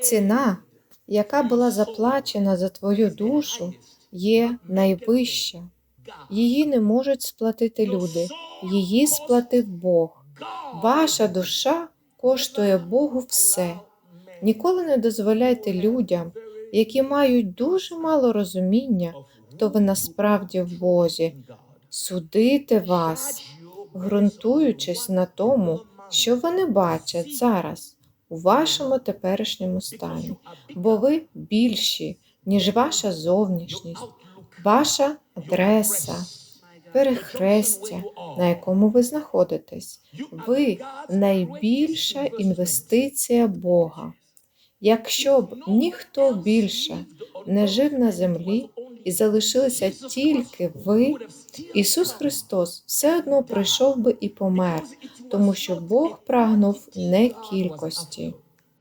Ціна, яка була заплачена за твою душу, є найвища. Її не можуть сплатити люди, її сплатив Бог. Ваша душа коштує Богу все. Ніколи не дозволяйте людям, які мають дуже мало розуміння, хто ви насправді в Бозі, судити вас, ґрунтуючись на тому, що вони бачать зараз у вашому теперішньому стані, бо ви більші, ніж ваша зовнішність, ваша адреса, перехрестя, на якому ви знаходитесь. Ви найбільша інвестиція Бога. Якщо б ніхто більше не жив на землі і залишилися тільки ви, Ісус Христос все одно прийшов би і помер, тому що Бог прагнув не кількості.